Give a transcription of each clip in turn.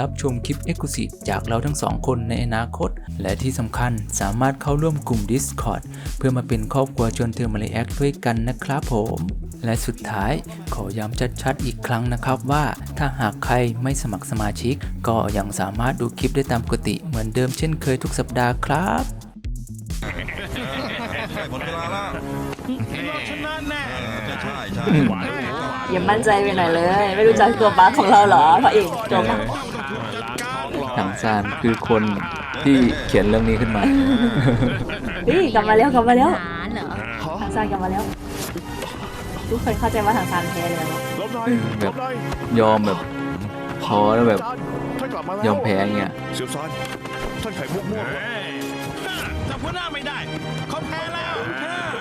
รับชมคลิป e x c l u s i v e จากเราทั้งสองคนในอนาคต และที่สำคัญสามารถเข้าร่วมกลุ่ม Discord เพื่อมาเป็นครอบครัวชวนเธอมาเลแอคด้วยกันนะครับผม และสุดท้ายขอย้ำชัดๆอีกครั้งนะครับว่า ถ้าหากใครไม่สมัครสมาชิก ก็ยังสามารถดูคลิปได้ตามปกติเหมือนเดิมเช่นเคยทุกสัปดาห์ครับหมดเวลาแล้วชนะแน่ใช่ใช่อย่ามั่นใจไปหน่อยเลย ไม่รู้จักตัวบาสของเราเหรอพระเอกตัวบาส ถังซานคือคนที่เขียนเรื่องนี้ขึ้นมา เฮ้ยกลับมาแล้วกลับมาแล้วหาเหรอทางซานกลับมาแล้ว ทุกคนเข้าใจว่าทางซานแพ้เลยเนาะลบหน่อยแบลบบหน่อยยอมแบบท้อแล้วแบบท่านกลับมาแล้วยอมแพ้เงี้ย เสียวซานท่านไข่มุกม่วงจับหัวหน้าไม่ได้เขาแพ้แล้ว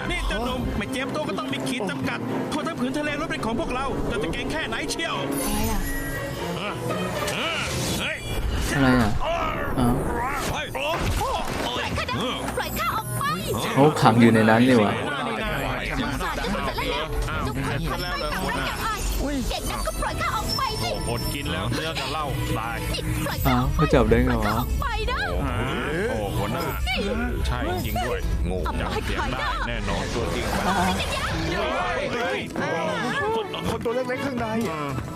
นี่เจ้าหนุ่มไม่เจ็บตัวก็ต้องมีขีดจำกัดทั่วทั้งผืนทะเลล้วนเป็นของพวกเราเราจะเก่งแค่ไหนเชียวอะไรอะเฮ้ย อะไรอะอ้าวเฮ้ยโอ้โหโอ้ยปล่อยข้าออกไปเขาขังอยู่ในนั้นนี่หวะมังสาจะหมดแล้วแหละทุกคนทำไปตามแล้วเก่งนักก็ปล่อยข้าออกไปสิอดกินแล้วเนื้อกับเหล้าตายนี่ปล่อยอ้าข้าวเขาจับได้ไงข้าววะออกไปนะโอ้หัวหน้าใช่จริงด้วยงูเอาจับให้เสียงใครได้นะแน่นอนตัวจริง คนตัวเล็กๆข้างใน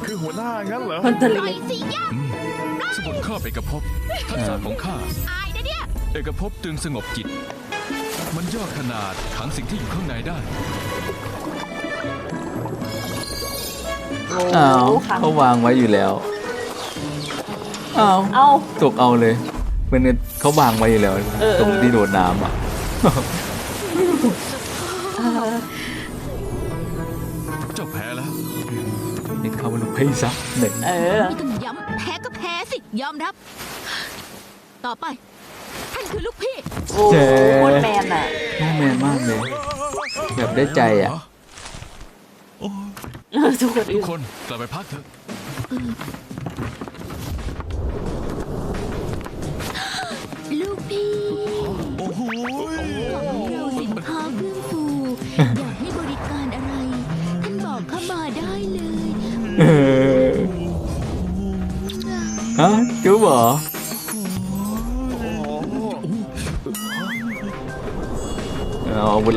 คือหัวหน้างั้นเหรอคนตัวปล่เล็อยกสิยะสมุดข้าเอกภพทักษะของข้า อายนะเนี่ยเอกภพจึงสงบจิต มันย่อขนาดขังสิ่งที่อยู่ข้างในได้ๆโอ้อ้าวโหขังเขาวางไว้อยู่แล้วอ้าวเอ้าตกเอาเลยเป็นเขาวางไว้อยู่แล้ว เออตรงที่โดดน้ำอะเจ้าแพ้แล้ว นี่เขาเป็นพี่ซะหนึ่งเออ ไม่ต้องย้ำแพ้ก็แพ้สิ ยอมรับ ต่อไป ท่านคือลูกพี่ โอ้โหโคตรแมนอะ น่าแมนมากเลย แบบได้ใจอะทุกคนทุอื่กนคนกลับไปพักเถอะ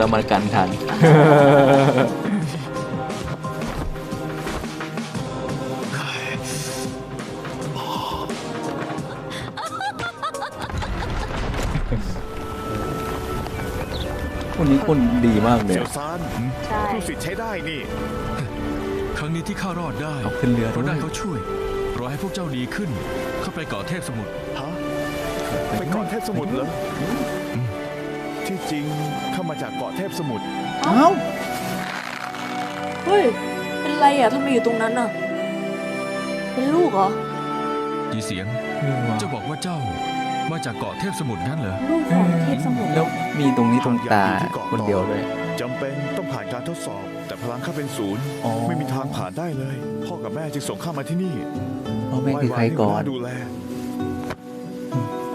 แล้วมากันทัน คนนี้คนดีมากเลยเสียวซานใช่ผู้สิทธิ์ใช้ได้นี่ ครั้งนี้ที่ข้ารอดได้เอาขึ้นเรือเพราะด้วได้ยเขาช่วยรอให้พวกเจ้าดีขึ้น เข้าไปเกาะเทพสมุทรฮะ ไปเกาะเทพสมุทรเหรอ ที่จริงข้า มาจากเกาะเทพสมุทรเอ้าเฮ้ย เป็นไรอะทำไมอยู่ตรงนั้นอะ เป็นลูกเหรอ ยีเสียง เจ้าบอกว่าเจ้ามาจากเกาะเทพสมุทรงั้นเหรอ ลูกของเทพสมุทรแล้วมีตรงนี้ตรงตาคนเดียวเลย จำเป็นต้องผ่านการทดสอบ แต่พลังข้าเป็นศูนย์ อ๋อ ไม่มีทางผ่านได้เลย พ่อกับแม่จึงส่งข้ามาที่นี่พ่อแม่คือใครก่อนไว้วางให้หัวหาดูแล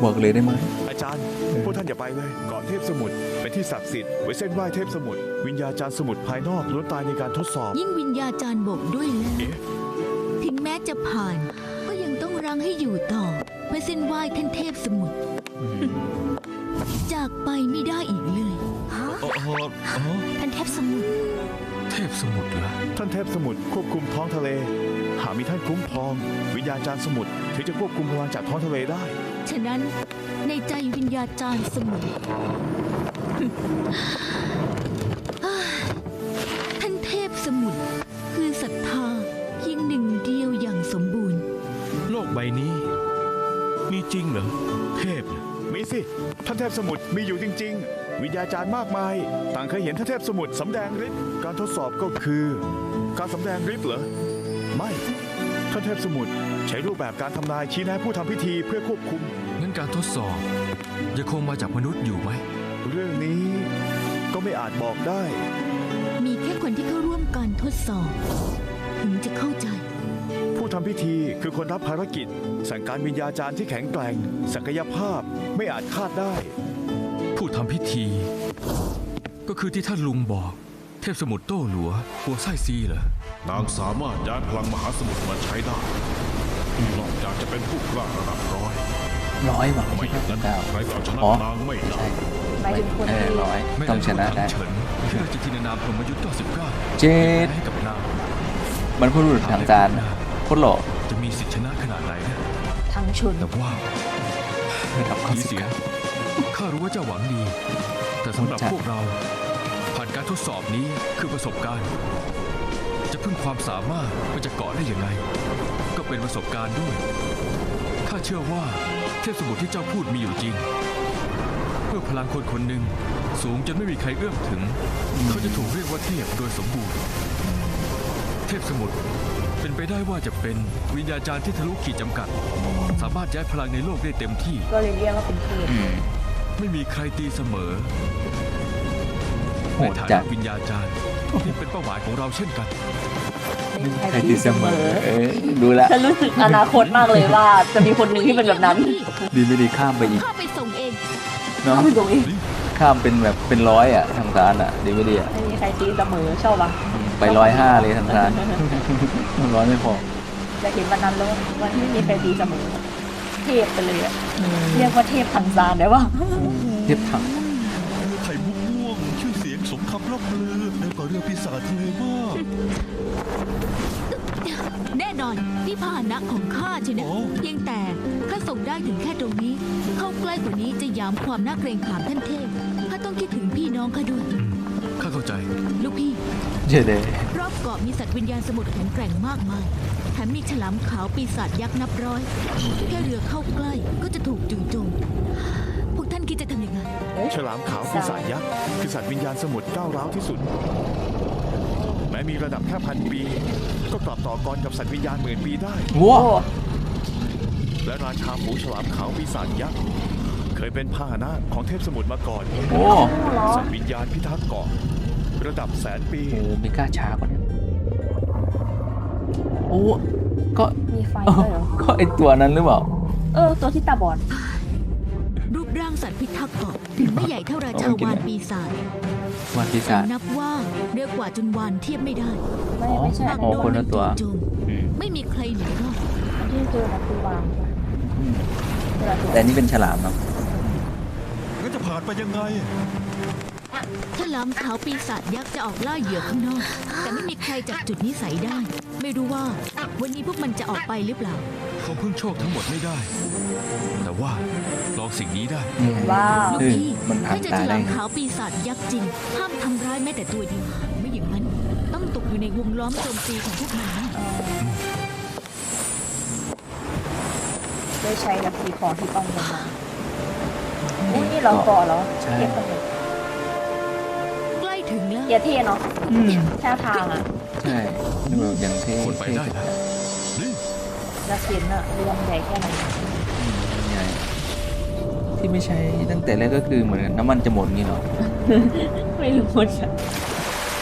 บอกเลยได้ไหมอาจารย์ พวกท่านอย่าไปเลยเกาะเทพสมุทรเป็นที่ศักดิ์สิทธิ์ไว้เส้นไหว้เทพสมุทรวิญญาจารย์สมุทรภายนอกล้วนตายในการทดสอบ ยิ่งวิญญาจารย์บอกด้วยแล้ว เอ๊ะ ถึงแม้จะผ่าน ก็ยังต้องรังให้อยู่ต่อ เพื่อเส้นไหว้ท่านเทพสมุทร จากไปไม่ได้อีกเลย ฮะโอ้โหโอ้โหท่านเทพสมุทร เทพสมุทรเหรอ ท่านเทพสมุทรควบคุมท้องทะเล หากมีท่านคุ้มครอง วิญญาจารย์สมุทรถึงจะควบคุมพลังจากท้องทะเลได้ ฉะนั้นในใจวิญญาจารย์สมุทรท่านเทพสมุทรคือศรัทธาเพียงหนึ่งเดียวอย่างสมบูรณ์ โลกใบนี้ มีจริงเหรอ เทพเนี่ยมีสิ ท่านเทพสมุทรมีอยู่จริงวิญญาจารย์มากมาย ต่างเคยเห็นท่านเทพสมุทรสำแดงฤทธิ์การทดสอบก็คือ การสำแดงฤทธิ์เหรอ ไม่ ท่านเทพสมุทรใช้รูปแบบการทำนายชี้แนะผู้ทำพิธีเพื่อควบคุม งั้นการทดสอบยังคงมาจากมนุษย์อยู่ไหม เรื่องนี้ก็ไม่อาจบอกได้ มีแค่คนที่เข้าร่วมการทดสอบ ถึงจะเข้าใจ ผู้ทำพิธีคือคนรับภารกิจ สั่งการวิญญาจารย์ที่แข็งแกร่ง ศักยภาพไม่อาจคาดได้ ผู้ทำพิธี ก็คือที่ท่านลุงบอก เทพสมุทรโต้หลัวหัวไส้ซีเหรอนางสามารถย้ายพลังมหาสมุทรมาใช้ได้นอกจากจะเป็นผู้กล้าระดับร้อยร้อยหวังไม่ใช่อไหมย่างนั้นดาวใครก็เอาชนะอ๋อนางไม่ไม่ได้ใช่หมายถึงคนเออที่ร้อยไม่ต้องชนะได้เฉินที่ราชทินานามพรหมยุทธ์99เจ็ดให้กับนางมันพูดทางจานโคตรหล่อจะมีสิทธิชนะขนาดไหนนะทางชนแต่ว่าระดับข้อผีสิบเสียข้ารู้ว่าเจ้าหวังดี แต่สำหรับจ้ะพวกเราผ่าน การทดสอบนี้คือประสบการณ์ จะพึ่งความสามารถไปจะเกาะได้อย่างไร ก็เป็นประสบการณ์ด้วย ข้าเชื่อว่าเทพสมุทรที่เจ้าพูดมีอยู่จริงเมื่อพลังคนคนหนึ่งสูงจนไม่มีใครเอื้อมถึง เขาจะถูกเรียกว่าเทพโดยสมบูรณ์ เทพสมุทรเป็นไปได้ว่าจะเป็นวิญญาจารย์ที่ทะลุขีดจำกัด สามารถย้ายพลังในโลกได้เต็มที่ ก็เลยเรียกว่าเป็นเทพอืมไม่มีใครตีเสมอ โหในดฐาจันะดวิญญาจารย์ที่เป็นเป้าหมายของเราเช่นกันเป็นใครใครที่ตีเสมอเออดูละฉันรู้สึกอนาคตมากเลยว่า จะมีคนหนึ่งที่เป็นแบบนั้นดีไม่ดีข้ามไปอีกข้าไปส่งเองเนาะถ้าเป็นตรงนี้ข้ามเป็นแบบเป็นร้อยอะทางซานอะดีไม่ดีอะไม่มีใครตีเสมอชอบปะไปร้อยห้าเลยทางซานร้อยไม่พอจะเห็นวันนั้นแล้ววันที่ไม่มีใครตีเสมอ เทพไปเลยอะเรียกว่าเทพทางซานได้ปะเทียบถัง ไข่มุกม่วง ชื่อเสียงสมคำ ร่ำลือในกว่าเรือปีศาจทะเลมากแน่นอนนี่พาหนะของข้าใช่ไหมโอ้เพียงแต่ข้าส่งได้ถึงแค่ตรงนี้ เข้าใกล้กว่านี้จะยามความน่าเกรงขามท่านเทพข้าต้องคิดถึงพี่น้องข้าด้วยข้าเข้าใจ ลูกพี่เจ๊เดรอบเกาะมีสัตว์วิญญาณสมุทรแข็งแกร่งมากมายแถมมีฉลามขาวปีศาจยักษ์นับร้อย แค่เรือเข้าใกล้ก็จะถูกจู่โจม ฉลามขาวคือสัตว์ยักษ์คือสัตว์วิญญาณสมุทรก้าวร้าวที่สุด แม้มีระดับแค่พันปี ก็กลับต่อกรกับสัตว์วิญญาณหมื่นปีได้ ว้าโอ้และราชาหมูฉลามขาวปีศาจยักษ์เคยเป็นพาหนะของเทพสมุทรมาก่อนโอ้สัตว์วิญญาณพิทักษ์เกาะระดับแสนปีโหมีกล้าช้ากว่านี้โอ้ก็มีไฟเอ้าด้วยเหรอก็ไอตัวนั้นหรือเปล่า เออ ตัวที่ตาบอดรูปร่าง สัตว์พิทักษ์เกาะถึงไม่ใหญ่เท่าราชาวานปีศาจวันปีแต่ศาจนับว่าเรียกว่าจนวานเทียบไม่ได้ไม่ไม่ใช่บางอ๋อโดคนนละมันตัวจู่โจมอืมไม่มีใครหนีรอดอันที่เจอนะคือวางอืมเวลาตัวแต่นี่เป็นฉลามเนาะงั้นจะผ่านไปยังไงฉลามขาวปีศาจยักษ์จะออกล่าเหยื่อข้างนอก แต่ไม่มีใครจับจุดนิสัยได้ ไม่รู้ว่า วันนี้พวกมันจะออกไปหรือเปล่า เขาพึ่งโชคทั้งหมดไม่ได้ แต่ว่าล องสิ่งนี้ได้นี่ไงว้าว ลูกเฮ้ยพี่มันผ่านถ้าเจะตาฉได้ลามไง ขาวปีศาจยักษ์จริง ห้ามทำร้ายแม้แต่ตัวเดียว ไม่อย่างนั้น ต้องตกอยู่ในวงล้อมโจมตีของพวกมันนะได้ใช้แบบสีของที่ต้องลงมาอุ้ยนี่เราก่อเหรอใช่ เทียบกันเลยใกล้ถึงแล้ว เทียบเท่เนาะอืมท่าทางอะใช่นี่แบบอย่างเท่คนไปได้นะนี่จะเสียนอะเรือมันใหญ่แค่ไหนอืมใหญ่ ที่ไม่ใช้ตั้งแต่แรกก็คือเหมือนน้ำมันจะหมดงี้เนาะไม่รู้จะ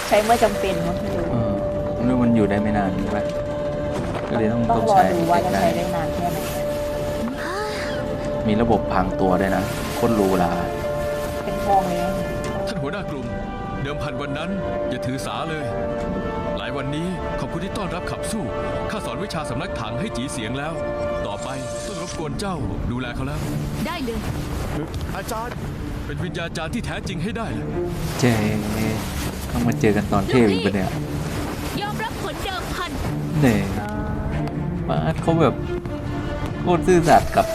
ใช้เมื่อจำเป็นเนาะไม่รู้เออไม่รู้มันอยู่ได้ไม่นานใช่ไหมก็เลยต้องต้อต้องงรอใช้ดูว่าจะใกล้ใช้ได้นานแค่ไหนๆมีระบบพังตัวด้วยนะโคตรหรูหราเป็นทองเลยนะท่านหัวหน้ากลุ่ม เดิมพันวันนั้นอย่าถือสาเลย หลายวันนี้ขอบคุณที่ต้อนรับขับสู้ข้าสอนวิชาสำนักถังให้จีเสียงแล้ว ต่อไปต้องร บกวนเจ้าดูแลเขาแล้ว ได้เลย อาจารย์ เป็นวิญญาจารย์ที่แท้จริงให้ได้เลยเจ๊ต้องมาเจอกันตอนเทพอีกปะเนี่ยยอมรับผลเดิมพันเนี่ยมาร์ทเขาแบบโคตรซื่อสัตย์กับ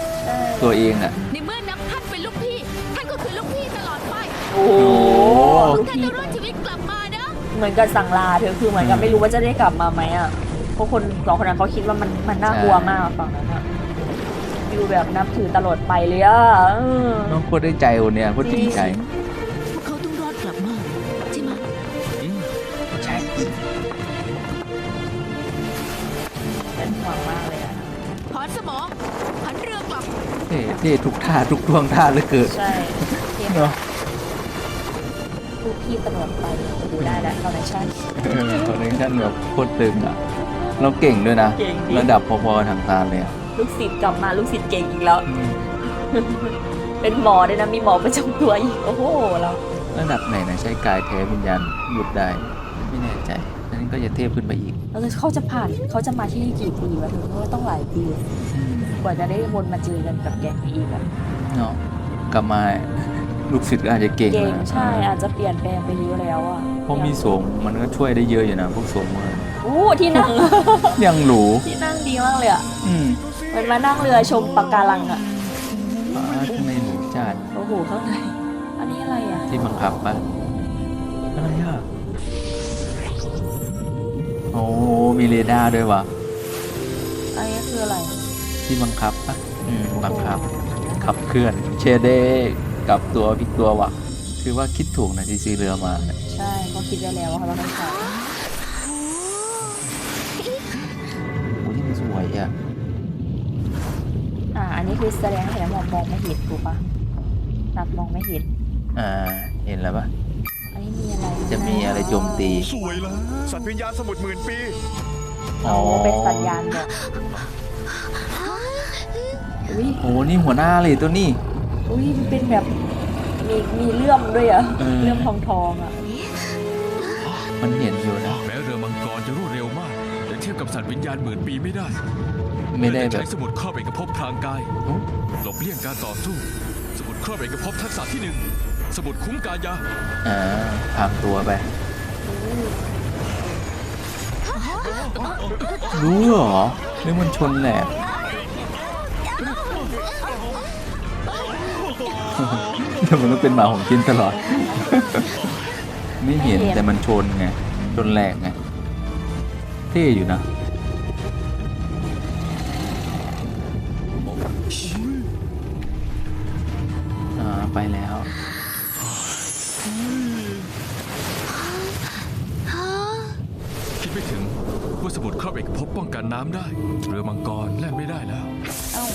ตัวเองอะ ในเมื่อนับท่านเป็นลูกพี่ ท่านก็คือลูกพี่ตลอดไปโอ้โหโอ้ท่านจะรอดชีวิตกลับมานะเหมือนกับสั่งลาเธอคือเหมือนกับไม่รู้ว่าจะได้กลับมาไหมอะเพราะคนสองคนนั้นเขาคิดว่ามันมันน่ากลัวมากฝั่งนั้นอะ ฟิลแบบนับถือตลอดไปเลยอะน้องโคตรได้ใจคนเนี้ยโคตรจริงใจพวกเขาต้องรอดกลับมาใช่ไหมใช่เป็นห่วงมากเลยอะถอนสมองหันเรือกลับเท่เท่ทุกท่าทุกท่วงท่าเลยเกิดใช่เนาะทุกพี่ตลอดไปดูได้แล้วคอนเนคชั่น คอนเนคชั่นแบบโคตรตึงอะเราเก่งด้วยนะระดับพอๆทางตาเลยอะ ลูกศิษย์กลับมาลูกศิษย์เก่งอีกแล้วอืมเป็นหมอด้วยนะมีหมอประจำตัวอีกโอ้โหเราระดับไหนนะใช้กายแท้วิญญาณหลุดได้ ไม่แน่ใจนั้นก็จะเทพขึ้นไปอีกแล้วเขาจะผ่านเขาจะมาที่นี่กี่ปีวะถึงว่าต้องหลายปีอืมกว่าจะได้วนมาเจอกันกับแก๊งนี้อีกอะเนาะกลับมาลูกศิษย์ก็อาจจะเก่งเก่งนะใช่อาจจะเปลี่ยนแปลงไปเยอะแล้วอะเพราะมีสงฆ์มันก็ช่วยได้เยอะอยู่นะพวกสงฆ์มันโอ้ที่นั่งยังหรูที่นั่งดีมากเลยอะอืม เหมันมานั่งเรือชมปะการังอะฟ้าข้างในหนูจัดโอ้โหข้างใน อันนี้อะไรอะที่บังคับปะอะไรอะโอ้มีเรดาร์ด้วยวะอันนี้คืออะไร ที่บังคับปะอืมบังคับ ขับเคลื่อนเชเดกลับตัวพลิกตัววะคือว่าคิดถูกนะที่ซื้อเรือมาเนี่ยใช่เขาคิดไว้แล้วว่าเขาต้องใช้ นนี้คือแสดงให้เห็นว่ามองไม่เห็นถูกปะนักมองไม่เห็น อ่า เห็นแล้วปะอันนี้มีอะไรจะมีอะไรโจมตี สวยแล้วสัตว์วิญญาณสมุทรหมื่นปีอ๋อโอ้เป็นสัญญาณบอกอุ้ยโอ้นี่หัวหน้าเลยตัวนี้อุ้ยมันเป็นแบบมีมีเลื่อมด้วยอะเออเลื่อมทองทองๆอะมันเห็นอยู่นะแม้เรือมังกรจะรวดเร็วมากแต่เทียบกับสัตว์วิญญาณหมื่นปีไม่ได้ ไม่ได้เรือแบจะบใช้สมุดครอบเอกภพทางกายโอ้หลบเลี่ยงการต่อสู้ สมุดครอบเอกภพทักษะที่หนึ่งสมุดคุ้มกายา อ่าพางตัวไป รู้เหรอเรื่องมันชนแหลกแต่มันต้องเป็นหมาของกินตลอด ไม่เห็นแต่มันชนไง ชนแหลกไง เท่อยู่นะ อ่าไปแล้ว คิดไม่ถึงว่าสมุดครอบเอกภพป้องกันน้ำได้ เรือมังกรแล่นไม่ได้แล้ว เอ้า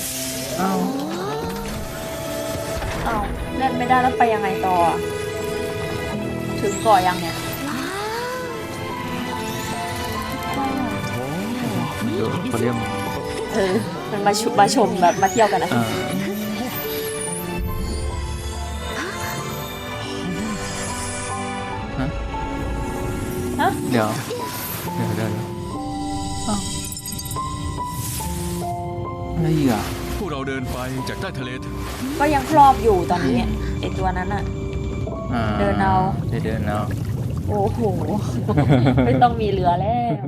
เอ้าเอ้าเล่นไม่ได้แล้วไปยังไงต่ออะถึงเก่อยังเนี่ยเดี๋ยวเขาเรียกเออมันมาชุมาชมแบบมาเที่ยวกันนะอ่าฮะฮะ เดี๋ยวเดี๋ยวเดี๋ยวเดี๋ยวอ้าวอะไรอีกอะพวกเราเดินไปจากใต้ทะเลเถอะก็ยังครอบอยู่ตอนนี้ไอตัวนั้นอะอ่าเดินเอาได้เดินเอา โอ้โห ไม่ต้องมีเรือแล้ว